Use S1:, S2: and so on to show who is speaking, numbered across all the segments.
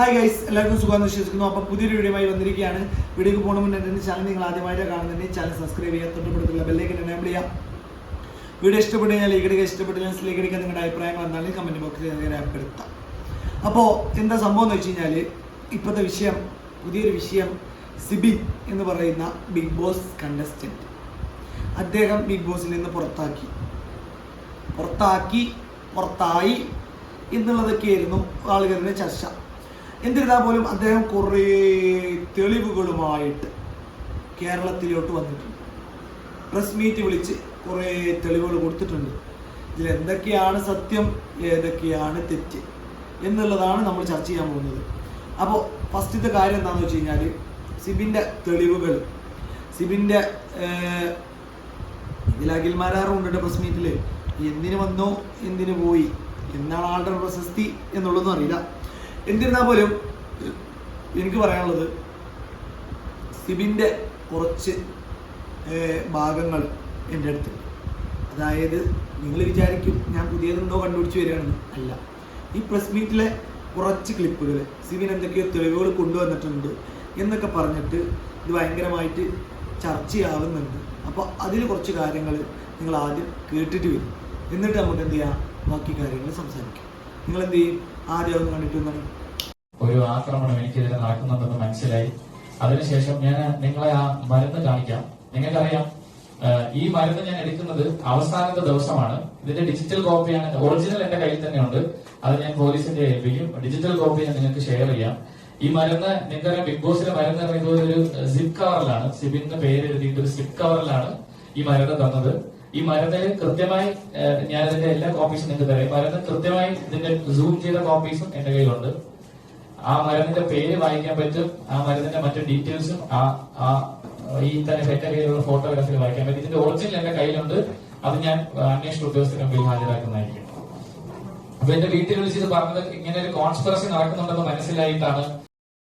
S1: Hi guys എല്ലാവർക്കും സുഖം വിശ്വസിക്കുന്നു. അപ്പോൾ പുതിയൊരു വീഡിയോയുമായി വന്നിരിക്കുകയാണ്. വീഡിയോക്ക് പോകണ മുന്നേ എന്റെ ചാനൽ നിങ്ങൾ ആദ്യമായിട്ട് കാണുന്നുണ്ടെങ്കിൽ ചാനൽ സബ്സ്ക്രൈബ് ചെയ്യുക തൊട്ടപ്പെടുത്തുള്ള ബെല്ലേക്ക് എനേബിൾ ചെയ്യാം. വീഡിയോ ഇഷ്ടപ്പെട്ടു കഴിഞ്ഞാൽ ലൈക്ക് ഇഷ്ടപ്പെട്ടു നിങ്ങളുടെ അഭിപ്രായങ്ങൾ എന്താണ് കമന്റ് ബോക്സിൽ രേഖപ്പെടുത്താം അപ്പോൾ എന്താ സംഭവം എന്ന് വെച്ച് കഴിഞ്ഞാൽ ഇപ്പോഴത്തെ വിഷയം പുതിയൊരു വിഷയം സിബി എന്ന് പറയുന്ന ബിഗ് ബോസ് കണ്ടസ്റ്റന്റ് അദ്ദേഹം ബിഗ് ബോസിൽ നിന്ന് പുറത്താക്കി. പുറത്താക്കി പുറത്തായി എന്നുള്ളതൊക്കെയായിരുന്നു ആളുകളുടെ ചർച്ച. എന്നിരുന്നാൽ പോലും അദ്ദേഹം കുറേ തെളിവുകളുമായിട്ട് കേരളത്തിലോട്ട് വന്നിട്ടുണ്ട്. പ്രസ് മീറ്റ് വിളിച്ച് കുറേ തെളിവുകൾ കൊടുത്തിട്ടുണ്ട്. ഇതിൽ എന്തൊക്കെയാണ് സത്യം ഏതൊക്കെയാണ് തെറ്റ് എന്നുള്ളതാണ് നമ്മൾ ചർച്ച ചെയ്യാൻ പോകുന്നത്. അപ്പോൾ ഫസ്റ്റത്തെ കാര്യം എന്താണെന്ന് വെച്ച് കഴിഞ്ഞാൽ സിബിന്റെ തെളിവുകൾ. സിബിന്റെ ഇതിൽ അഖിൽമാരാറുണ്ട് പ്രസ് മീറ്റിൽ എന്തിനു വന്നു എന്തിനു പോയി എന്നാണ് ആളുടെ പ്രശസ്തി എന്നുള്ളതൊന്നും അറിയില്ല. എന്നിരുന്നാൽ പോലും എനിക്ക് പറയാനുള്ളത് സിബിന്റെ കുറച്ച് ഭാഗങ്ങൾ എന്റെ അടുത്ത്. അതായത് നിങ്ങൾ വിചാരിക്കും ഞാൻ പുതിയതുണ്ടോ കണ്ടുപിടിച്ച് വരികയാണെന്ന്. അല്ല. ഈ പ്രസ് മീറ്റിലെ കുറച്ച് ക്ലിപ്പുകൾ സിബിൻ എന്തൊക്കെയോ തെളിവുകൾ കൊണ്ടുവന്നിട്ടുണ്ട് എന്നൊക്കെ പറഞ്ഞിട്ട് ഇത് ഭയങ്കരമായിട്ട് ചർച്ചയാവുന്നുണ്ട്. അപ്പോൾ അതിൽ കുറച്ച് കാര്യങ്ങൾ നിങ്ങൾ ആദ്യം കേട്ടിട്ട് വരും. എന്നിട്ട് നമുക്ക് എന്ത് ചെയ്യാം? ബാക്കി കാര്യങ്ങൾ സംസാരിക്കാം. നിങ്ങൾ എന്ത് ചെയ്യും? ആദ്യം കണ്ടിട്ടുണ്ട്
S2: ഒരു ആക്രമണം എനിക്കെതിരെ നടക്കുന്നുണ്ടെന്ന് മനസ്സിലായി. അതിനുശേഷം ഞാൻ നിങ്ങളെ ആ മരുന്ന് കാണിക്കാം. നിങ്ങൾക്കറിയാം ഈ മരുന്ന് ഞാൻ എടുക്കുന്നത് അവസാനത്തെ ദിവസമാണ്. ഇതിന്റെ ഡിജിറ്റൽ കോപ്പിയാണ് ഒറിജിനൽ എന്റെ കയ്യിൽ തന്നെയുണ്ട്. അത് ഞാൻ പോലീസിന്റെ ഏൽപ്പിക്കും. ഡിജിറ്റൽ കോപ്പി ഞാൻ നിങ്ങൾക്ക് ഷെയർ ചെയ്യാം. ഈ മരുന്ന് നിങ്ങൾക്കറിയാം ബിഗ് ബോസിലെ മരുന്ന് പറയുന്നത് ഒരു സിപ്പ് കവറിലാണ് സിബിന്റെ പേര് എഴുതിയിട്ട് ഒരു സിപ്പ് കവറിലാണ് ഈ മരുന്ന് തന്നത്. ഈ മരത്തിന് കൃത്യമായി ഞാൻ ഇതിന്റെ എല്ലാ കോപ്പീസും നിങ്ങൾക്ക് തരാം. ഈ മരുന്ന് കൃത്യമായി ഇതിന്റെ സൂം ചെയ്ത കോപ്പീസും എന്റെ കയ്യിലുണ്ട്. ആ മരുന്നിന്റെ പേര് വായിക്കാൻ പറ്റും ആ മരുന്നിന്റെ മറ്റു ഡീറ്റെയിൽസും ആ ഈ തന്നെ എന്റെ കയ്യിലുള്ള ഫോട്ടോഗ്രാഫിൽ വായിക്കാൻ പറ്റും. ഇതിന്റെ ഒറിജിനൽ എന്റെ കയ്യിലുണ്ട്. അത് ഞാൻ അന്വേഷണ ഉദ്യോഗസ്ഥരുടെ മുമ്പിൽ ഹാജരാക്കുന്നതായിരിക്കും. അപ്പൊ എന്റെ വീട്ടിൽ വിളിച്ചിട്ട് പറഞ്ഞത് ഇങ്ങനെ ഒരു കോൺസ്പിറസി നടക്കുന്നുണ്ടെന്ന് മനസ്സിലായിട്ടാണ്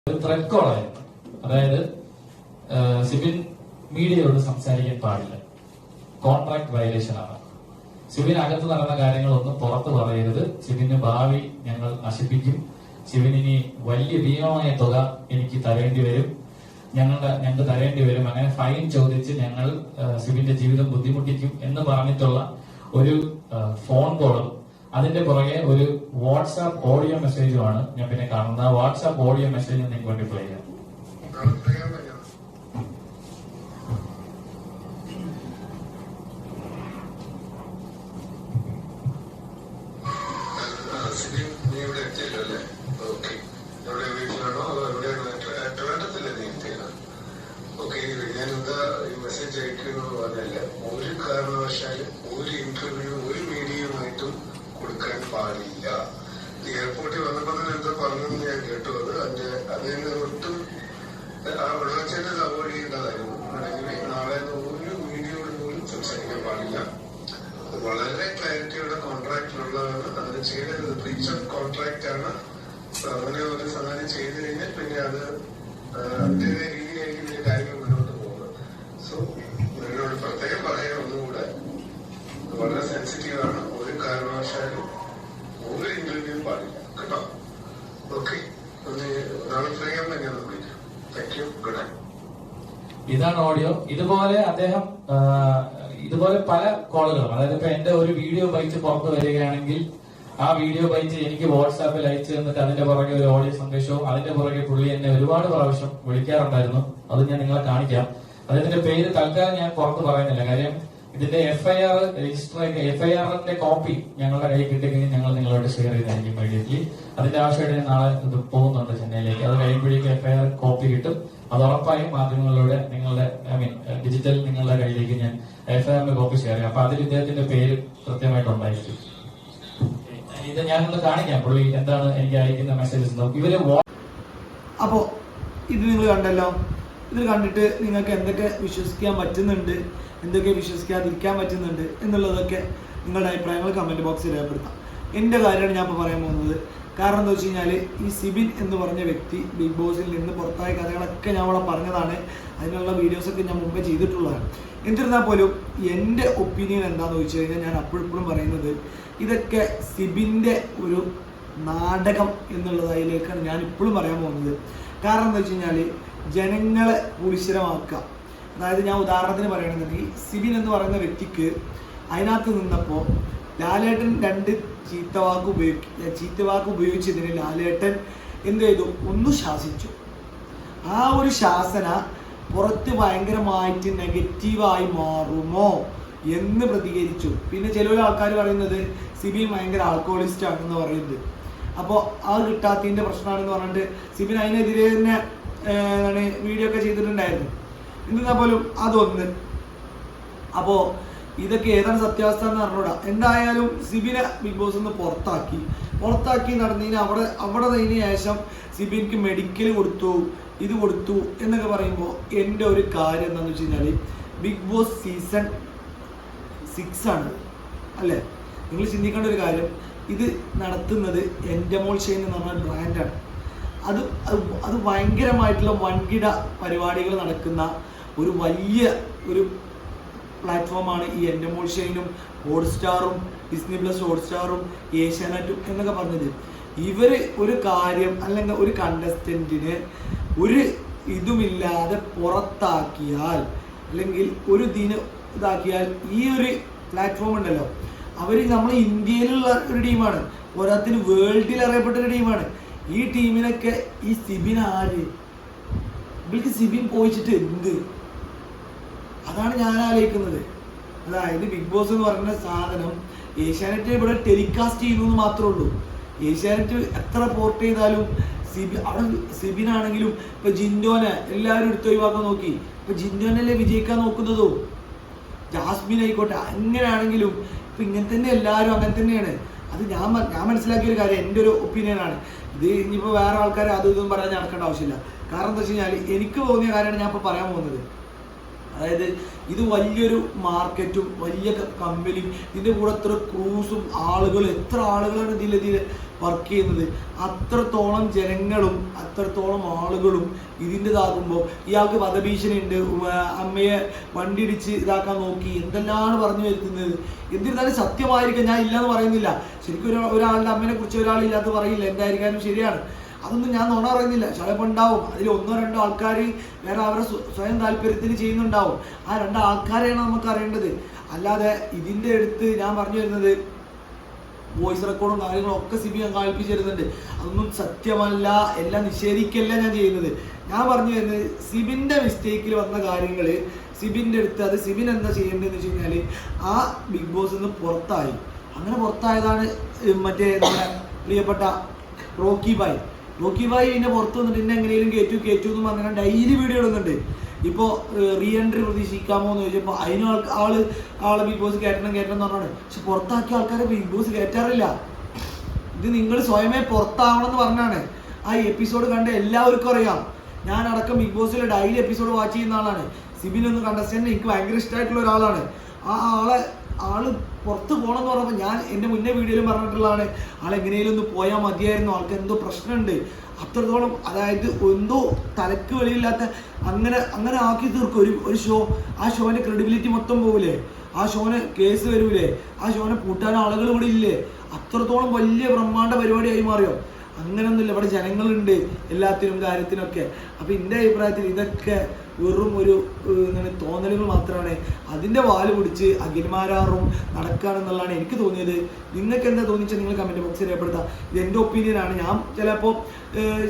S2: ഒരു ത്രെഡ് അതായത് സിവിൽ മീഡിയയോട് സംസാരിക്കാൻ പാടില്ല. കോൺട്രാക്ട് വയലേഷൻ ആണ്. ശിവനകത്ത് നടന്ന കാര്യങ്ങളൊന്നും പുറത്തു പറയരുത്. സിബിന് ഭാവി ഞങ്ങൾ നശിപ്പിക്കും. ശിവനിനി വലിയ ഭീമമായ തുക എനിക്ക് തരേണ്ടി വരും. ഞങ്ങളുടെ ഞങ്ങൾക്ക് തരേണ്ടി വരും. അങ്ങനെ ഫൈൻ ചോദിച്ച് ഞങ്ങൾ ശിവന്റെ ജീവിതം ബുദ്ധിമുട്ടിക്കും എന്ന് പറഞ്ഞിട്ടുള്ള ഒരു ഫോൺ കോളും അതിന്റെ പുറകെ ഒരു വാട്സാപ്പ് ഓഡിയോ മെസ്സേജുമാണ് ഞാൻ പിന്നെ കാണുന്നത്. വാട്സാപ്പ് ഓഡിയോ മെസ്സേജ് നിങ്ങൾക്ക് വേണ്ടി പ്ലേ ചെയ്യാം.
S3: പാടില്ല എയർപോർട്ടിൽ വന്നപ്പോ തന്നെ എന്താ പറഞ്ഞെന്ന് ഞാൻ കേട്ടു. അത് അതിന്റെ അതിന് ഒട്ടും ആ വെള്ളച്ചേട്ട അവോയ്ഡ് ചെയ്യേണ്ടതായിരുന്നു. നാളെ ഒരു മീഡിയയോട് പോലും സംസാരിക്കാൻ പാടില്ല. വളരെ ക്ലാരിറ്റിയുടെ കോൺട്രാക്റ്റിലുള്ളതാണ് അതിന് ചെയ്യേണ്ടത് ബ്രീച്ച് ഓഫ് കോൺട്രാക്റ്റ് ആണ്. അങ്ങനെ ഒരു സംഗതി ചെയ്തു കഴിഞ്ഞാൽ പിന്നെ അത് ആ, അതിന്റേതായ രീതിയിലായിരിക്കും ഇതിന്റെ കാര്യങ്ങൾ മുന്നോട്ട് പോകുന്നത് സോ നിങ്ങളോട് പ്രത്യേകം പറയാൻ ഒന്നുകൂടെ ഇത് വളരെ സെൻസിറ്റീവ് ആണ് ഒരു കാരണവശാലും ഒരു ഇന്റർവ്യൂ പാടില്ല കേട്ടോ ഓക്കെ നാളെ ഫ്രീ ആകുമ്പോൾ ഞാൻ വിളിക്കാം താങ്ക് യു ഗുഡ് നൈറ്റ്
S2: ഇതാണ് ഓഡിയോ ഇതുപോലെ അദ്ദേഹം ഇതുപോലെ പല കോളുകളും അതായത് ഇപ്പൊ എന്റെ ഒരു വീഡിയോ ബൈച്ച് പുറത്ത് വരികയാണെങ്കിൽ ആ വീഡിയോ ബൈച്ച് എനിക്ക് വാട്സാപ്പിൽ അയച്ചു തന്നിട്ട് അതിന്റെ പുറകെ ഒരു ഓഡിയോ സന്ദേശവും അതിന്റെ പുറകെ പുള്ളി എന്നെ ഒരുപാട് പ്രാവശ്യം വിളിക്കാറുണ്ടായിരുന്നു. അത് ഞാൻ നിങ്ങളെ കാണിക്കാം. അദ്ദേഹത്തിന്റെ പേര് തൽക്കാലം ഞാൻ പുറത്ത് പറയുന്നില്ല. കാര്യം ഇതിന്റെ എഫ്ഐആർ രജിസ്റ്റർ എഫ്ഐആറിന്റെ കോപ്പി ഞങ്ങളുടെ കയ്യിൽ കിട്ടിക്കഴിഞ്ഞാൽ ഞങ്ങൾ നിങ്ങളോട് ഷെയർ ചെയ്തായിരിക്കും ഇമ്മീഡിയറ്റ്ലി അതിന്റെ ആവശ്യമായിട്ട് ഞാൻ നാളെ ഇത് പോകുന്നുണ്ട് ചെന്നൈയിലേക്ക്. അത് കഴിയുമ്പോഴേക്കും എഫ്ഐആർ കോപ്പി കിട്ടും. അത് ഉറപ്പായും മാധ്യമങ്ങളിലൂടെ നിങ്ങളുടെ ഐ മീൻ ഡിജിറ്റൽ നിങ്ങളുടെ കയ്യിലേക്ക് ഞാൻ എഫ്ഐആറിന്റെ കോപ്പി ഷെയർ ചെയ്യാം. അപ്പൊ അതിൽ ഇദ്ദേഹത്തിന്റെ പേര് കൃത്യമായിട്ട് ഉണ്ടായിരിക്കും. ഇത് ഞാനൊന്ന് കാണിക്കാം. പുള്ളി എന്താണ് എനിക്ക് അയക്കുന്ന മെസ്സേജസ് ഇവർ
S1: അപ്പോ ഇത് നിങ്ങൾ കണ്ടല്ലോ. ഇത് കണ്ടിട്ട് നിങ്ങൾക്ക് എന്തൊക്കെ വിശ്വസിക്കാൻ പറ്റുന്നുണ്ട് എന്തൊക്കെ വിശ്വസിക്കാതിരിക്കാൻ പറ്റുന്നുണ്ട് എന്നുള്ളതൊക്കെ നിങ്ങളുടെ അഭിപ്രായങ്ങൾ കമന്റ് ബോക്സിൽ രേഖപ്പെടുത്താം. എന്റെ കാര്യമാണ് ഞാൻ ഇപ്പോൾ പറയാൻ പോകുന്നത്. കാരണം എന്താ വെച്ച് കഴിഞ്ഞാൽ ഈ സിബിൻ എന്ന് പറഞ്ഞ വ്യക്തി ബിഗ് ബോസിൽ നിന്ന് പുറത്തായ കഥകളൊക്കെ ഞാൻ അവിടെ പറഞ്ഞതാണ്. അതിനുള്ള വീഡിയോസൊക്കെ ഞാൻ മുമ്പേ ചെയ്തിട്ടുള്ളതാണ്. എന്നിരുന്നാൽ പോലും എന്റെ ഒപ്പീനിയൻ എന്താണെന്ന് ചോദിച്ചു കഴിഞ്ഞാൽ ഞാൻ അപ്പോഴെപ്പോഴും പറയുന്നത് ഇതൊക്കെ സിബിന്റെ ഒരു നാടകം എന്നുള്ളതായിലേക്കാണ് ഞാൻ ഇപ്പോഴും പറയാൻ പോകുന്നത്. കാരണം എന്താ വെച്ച് കഴിഞ്ഞാൽ ജനങ്ങളെ പുരുഷരമാക്കുക അതായത് ഞാൻ ഉദാഹരണത്തിന് പറയുകയാണെന്നുണ്ടെങ്കിൽ സിബിൻ എന്ന് പറയുന്ന വ്യക്തിക്ക് അതിനകത്ത് നിന്നപ്പോൾ ലാലേട്ടൻ രണ്ട് ചീത്തവാക്ക് ഉപയോഗിക്ക ചീത്തവാക്ക് ഉപയോഗിച്ചതിന് ലാലേട്ടൻ എന്ത് ചെയ്തു? ഒന്ന് ശാസിച്ചു. ആ ഒരു ശാസന പുറത്ത് ഭയങ്കരമായിട്ട് നെഗറ്റീവായി മാറുമോ എന്ന് പ്രതികരിച്ചു. പിന്നെ ചില ആൾക്കാർ പറയുന്നത് സിബിൻ ഭയങ്കര ആൽക്കോളിസ്റ്റ് ആണെന്ന് പറയുന്നത്. അപ്പോൾ ആ കിട്ടാത്തതിന്റെ പ്രശ്നമാണെന്ന് പറഞ്ഞിട്ട് സിബിൻ അതിനെതിരെ തന്നെ എന്താണ് വീഡിയോ ഒക്കെ ചെയ്തിട്ടുണ്ടായിരുന്നു. എന്നിരുന്നാൽ പോലും അതൊന്ന്. അപ്പോൾ ഇതൊക്കെ ഏതാണ് സത്യാവസ്ഥ എന്ന് അറിഞ്ഞൂടാ എന്തായാലും സിബിനെ ബിഗ് ബോസ് നിന്ന് പുറത്താക്കി. പുറത്താക്കി നടന്നതിന് അവിടെ അവിടെ അതിന് ശേഷം സിബിൻക്ക് മെഡിക്കൽ കൊടുത്തു ഇത് കൊടുത്തു എന്നൊക്കെ പറയുമ്പോൾ എന്റെ ഒരു കാര്യം എന്താണെന്ന് വെച്ച് കഴിഞ്ഞാൽ ബിഗ് ബോസ് സീസൺ സിക്സ് ആണ്. അല്ലേ? നിങ്ങൾ ചിന്തിക്കേണ്ട ഒരു കാര്യം ഇത് നടത്തുന്നത് എന്റെ മോൾ ഷെയിൻ എന്ന് പറഞ്ഞ ബ്രാൻഡാണ് അത് അത് ഭയങ്കരമായിട്ടുള്ള വൻകിട പരിപാടികൾ നടക്കുന്ന ഒരു വലിയ ഒരു പ്ലാറ്റ്ഫോമാണ് ഈ എന്റെ മോൾ ഹോട്ട്സ്റ്റാറും ഡിസ്നി പ്ലസ് ഹോട്ട്സ്റ്റാറും ഏഷ്യാനെറ്റും എന്നൊക്കെ പറഞ്ഞത്. ഇവർ ഒരു കാര്യം അല്ലെങ്കിൽ ഒരു കണ്ടസ്റ്റന്റിന് ഒരു ഇതുമില്ലാതെ പുറത്താക്കിയാൽ അല്ലെങ്കിൽ ഒരു ദിന ഇതാക്കിയാൽ ഈ ഒരു പ്ലാറ്റ്ഫോം ഉണ്ടല്ലോ. അവർ നമ്മൾ ഇന്ത്യയിലുള്ള ഒരു ടീമാണ്. പോരാത്തിന് വേൾഡിൽ അറിയപ്പെട്ട ഒരു ടീമാണ്. ഈ ടീമിനൊക്കെ ഈ സിബിൻ ആര്? ഇവർക്ക് സിബിൻ പോയിച്ചിട്ട് എന്ത്? അതാണ് ഞാൻ ആലോചിക്കുന്നത്. അതായത് ബിഗ് ബോസ് എന്ന് പറയുന്ന സാധനം ഏഷ്യാനെറ്റ് ഇവിടെ ടെലികാസ്റ്റ് ചെയ്യുന്നു എന്ന് മാത്രമേ ഉള്ളൂ. ഏഷ്യാനെറ്റ് എത്ര പോർട്ട് ചെയ്താലും സിബി അവിടെ സിബിനാണെങ്കിലും ഇപ്പൊ ജിൻഡോനെ എല്ലാവരും എടുത്ത് ഒഴിവാക്കാൻ നോക്കി. ഇപ്പൊ ജിൻഡോനല്ലേ വിജയിക്കാൻ നോക്കുന്നതോ? ജാസ്മിൻ ആയിക്കോട്ടെ അങ്ങനെയാണെങ്കിലും ഇപ്പൊ ഇങ്ങനെ തന്നെ എല്ലാവരും അങ്ങനെ തന്നെയാണ്. അത് ഞാൻ ഞാൻ മനസ്സിലാക്കിയ ഒരു കാര്യം എന്റെ ഒരു ഒപ്പീനിയൻ ആണ്. ഇത് ഇനിയിപ്പോൾ വേറെ ആൾക്കാർ അതും ഇതും പറയാൻ നടക്കേണ്ട ആവശ്യമില്ല. കാരണം എന്താ വെച്ച് കഴിഞ്ഞാൽ എനിക്ക് തോന്നിയ കാര്യമാണ് ഞാൻ ഇപ്പോൾ പറയാൻ പോകുന്നത്. അതായത് ഇത് വലിയൊരു മാർക്കറ്റും വലിയ കമ്പനിയും ഇതിന്റെ കൂടെ എത്ര ക്രൂസും ആളുകളും എത്ര ആളുകളാണ് ഇതിൽ ഇതിൽ വർക്ക് ചെയ്യുന്നത്? അത്രത്തോളം ജനങ്ങളും അത്രത്തോളം ആളുകളും ഇതിന്റെതാകുമ്പോൾ ഇയാൾക്ക് വധഭീഷണി ഉണ്ട് അമ്മയെ വണ്ടി ഇടിച്ച് ഇതാക്കാൻ നോക്കി. എന്തെല്ലാമാണ് പറഞ്ഞു വരുത്തുന്നത്? എന്നിരുന്നാലും സത്യമായിരിക്കും. ഞാൻ ഇല്ലയെന്ന് പറയുന്നില്ല. ശരിക്കും ഒരു ഒരാളുടെ അമ്മയെ കുറിച്ച് ഒരാളില്ലാത്ത പറയില്ല. എന്തായിരിക്കാനും ശരിയാണ്. അതൊന്നും ഞാൻ നോണ പറയുന്നില്ല ചിലപ്പോൾ ഉണ്ടാവും. അതിൽ ഒന്നോ രണ്ടോ ആൾക്കാർ വേറെ അവരുടെ സ്വ- സ്വയം താല്പര്യത്തിന് ചെയ്യുന്നുണ്ടാവും. ആ രണ്ട് ആൾക്കാരെയാണ് നമുക്ക് അറിയേണ്ടത്. അല്ലാതെ ഇതിന്റെ അടുത്ത് ഞാൻ പറഞ്ഞു വരുന്നത് വോയിസ് റെക്കോർഡും കാര്യങ്ങളും ഒക്കെ സിബി കാണിപ്പിച്ച് തരുന്നുണ്ട്. അതൊന്നും സത്യമല്ല. എല്ലാം നിഷേധിക്കല്ല ഞാൻ ചെയ്യുന്നത്. ഞാൻ പറഞ്ഞു വരുന്നത് സിബിന്റെ മിസ്റ്റേക്കിൽ വന്ന കാര്യങ്ങൾ സിബിന്റെ അടുത്ത് അത് സിബിൻ എന്താ ചെയ്യേണ്ടതെന്ന് വെച്ച് കഴിഞ്ഞാൽ ആ ബിഗ് ബോസിൽ നിന്ന് പുറത്തായി. അങ്ങനെ പുറത്തായതാണ് മറ്റേ നമ്മുടെ പ്രിയപ്പെട്ട റോക്കി ബായ്. റോക്കി ഭായി പിന്നെ പുറത്ത് വന്നിട്ട് എന്നെ എങ്ങനെയും കയറ്റു കയറ്റു എന്ന് പറഞ്ഞാൽ ഡെയിലി വീഡിയോ ഇടുന്നുണ്ട്. ഇപ്പോൾ റീ എൻട്രി പ്രതീക്ഷിക്കാമോ എന്ന് ചോദിച്ചപ്പോൾ അതിന് ആൾ ആളെ ബിഗ് ബോസ് കയറ്റണം കയറ്റണം എന്ന് പറഞ്ഞാണ്. പക്ഷെ പുറത്താക്കിയ ആൾക്കാരെ ബിഗ് ബോസ് കയറ്റാറില്ല ഇത് നിങ്ങൾ സ്വയമേ പുറത്താവണം എന്ന് പറഞ്ഞാണ്. ആ എപ്പിസോഡ് കണ്ട എല്ലാവർക്കും അറിയാം. ഞാൻ അടക്കം ബിഗ് ബോസിലെ ഡെയിലി എപ്പിസോഡ് വാച്ച് ചെയ്യുന്ന ആളാണ്. സിബിൻ ഒന്ന് കണ്ടസ്റ്റന്റ് എനിക്ക് ഭയങ്കര ഇഷ്ടമായിട്ടുള്ള ഒരാളാണ്. ആ ആളെ ആൾ പുറത്ത് പോകണം എന്ന് പറഞ്ഞപ്പോൾ ഞാൻ എന്റെ മുന്നേ വീഡിയോയിലും പറഞ്ഞിട്ടുള്ളതാണ് ആൾ എങ്ങനെയും ഒന്ന് പോയാൽ മതിയായിരുന്നു. ആൾക്ക് എന്തോ പ്രശ്നമുണ്ട് അത്രത്തോളം അതായത് എന്തോ തലക്ക് വെളിയില്ലാത്ത അങ്ങനെ അങ്ങനെ ആക്കി തീർക്കും. ഒരു ഒരു ഷോ ആ ഷോന്റെ ക്രെഡിബിലിറ്റി മൊത്തം പോകില്ലേ ആ ഷോന് കേസ് വരൂലേ? ആ ഷോനെ പൂട്ടാൻ ആളുകൾ ഇവിടെ ഇല്ലേ? അത്രത്തോളം വലിയ ബ്രഹ്മാണ്ട പരിപാടിയായി മാറിയോ? അങ്ങനെയൊന്നുമില്ല ഇവിടെ ജനങ്ങളുണ്ട് എല്ലാത്തിനും കാര്യത്തിനൊക്കെ. അപ്പൊ എന്റെ അഭിപ്രായത്തിൽ ഇതൊക്കെ വെറും ഒരു എന്താണ് തോന്നലുകൾ മാത്രമാണ് അതിന്റെ വാൽ പിടിച്ച് അഖിൽമാരാറും നടക്കുകയാണെന്നുള്ളതാണ് എനിക്ക് തോന്നിയത്. നിങ്ങൾക്ക് എന്താ തോന്നിച്ചാൽ നിങ്ങൾ കമന്റ് ബോക്സിൽ രേഖപ്പെടുത്താം. ഇത് എന്റെ ഒപ്പീനിയനാണ് ഞാൻ ചിലപ്പോൾ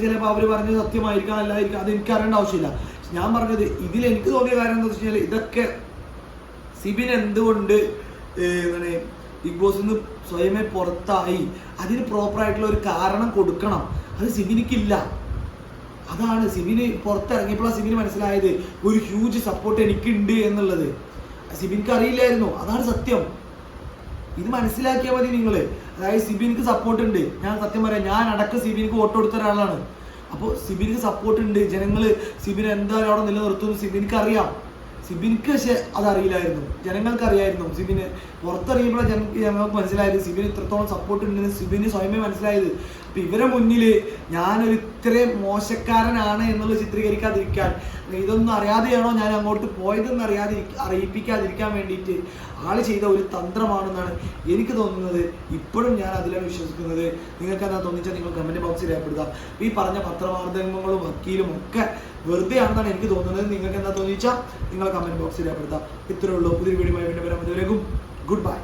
S1: ചിലപ്പോൾ അവർ പറഞ്ഞത് സത്യമായിരിക്കാം അല്ലായിരിക്കാം അത് എനിക്ക് അറിയേണ്ട ആവശ്യമില്ല. ഞാൻ പറഞ്ഞത് ഇതിൽ എനിക്ക് തോന്നിയ കാര്യം എന്താ വെച്ച് കഴിഞ്ഞാൽ ഇതൊക്കെ സിബിൻ എന്തുകൊണ്ട് എന്താണ് ബിഗ് ബോസിൽ നിന്ന് സ്വയമേ പുറത്തായി? അതിന് പ്രോപ്പറായിട്ടുള്ള ഒരു കാരണം കൊടുക്കണം. അത് സിബിനിക്കില്ല. അതാണ് സിബിന് പുറത്തിറങ്ങിയപ്പോഴാണ് സിബിന് മനസ്സിലായത്. ഒരു ഹ്യൂജ് സപ്പോർട്ട് എനിക്കുണ്ട് എന്നുള്ളത്. സിബിൻക്ക് അറിയില്ലായിരുന്നു. അതാണ് സത്യം. ഇത് മനസ്സിലാക്കിയാൽ മതി നിങ്ങൾ അതായത് സിബിൻക്ക് സപ്പോർട്ട് ഉണ്ട്. ഞാൻ സത്യം പറയാം ഞാൻ അടക്കം സിബിൻക്ക് വോട്ട് കൊടുത്ത ഒരാളാണ്. അപ്പോൾ സിബിൻക്ക് സപ്പോർട്ട് ഉണ്ട്. ജനങ്ങൾ സിബിൻ എന്തായാലും അവിടെ നിലനിർത്തും സിബിൻക്ക് അറിയാം. സിബിൻക്ക് പക്ഷെ അതറിയില്ലായിരുന്നു. ജനങ്ങൾക്ക് അറിയായിരുന്നു സിബിന് പുറത്തറിയുമ്പോഴാണ് ജന ജനങ്ങൾക്ക് മനസ്സിലായത് സിബിന് ഇത്രത്തോളം സപ്പോർട്ട് ഉണ്ടെന്ന് സിബിന് സ്വയമേ മനസ്സിലായത്. അപ്പൊ ഇവരെ മുന്നിൽ ഞാനൊരു ഇത്രയും മോശക്കാരനാണ് എന്നുള്ളത് ചിത്രീകരിക്കാതിരിക്കാൻ ഇതൊന്നും അറിയാതെയാണോ ഞാൻ അങ്ങോട്ട് പോയതെന്ന് അറിയാതെ അറിയിപ്പിക്കാതിരിക്കാൻ വേണ്ടിയിട്ട് ആൾ ചെയ്ത ഒരു തന്ത്രമാണെന്നാണ് എനിക്ക് തോന്നുന്നത്. ഇപ്പോഴും ഞാൻ അതിലാണ് വിശ്വസിക്കുന്നത്. നിങ്ങൾക്ക് എന്താ തോന്നിച്ചാൽ നിങ്ങൾ കമന്റ് ബോക്സിൽ രേഖപ്പെടുത്താം. ഈ പറഞ്ഞ പത്രമാധ്യമങ്ങളും വക്കീലും ഒക്കെ വെറുതെ ആണെന്നാണ് എനിക്ക് തോന്നുന്നത്. നിങ്ങൾക്ക് എന്താ തോന്നിച്ചാൽ നിങ്ങൾ കമന്റ് ബോക്സിൽ രേഖപ്പെടുത്താം. ഇത്രയേ ഉള്ളൂ. പുതിയ വീഡിയോ വരാം. Good bye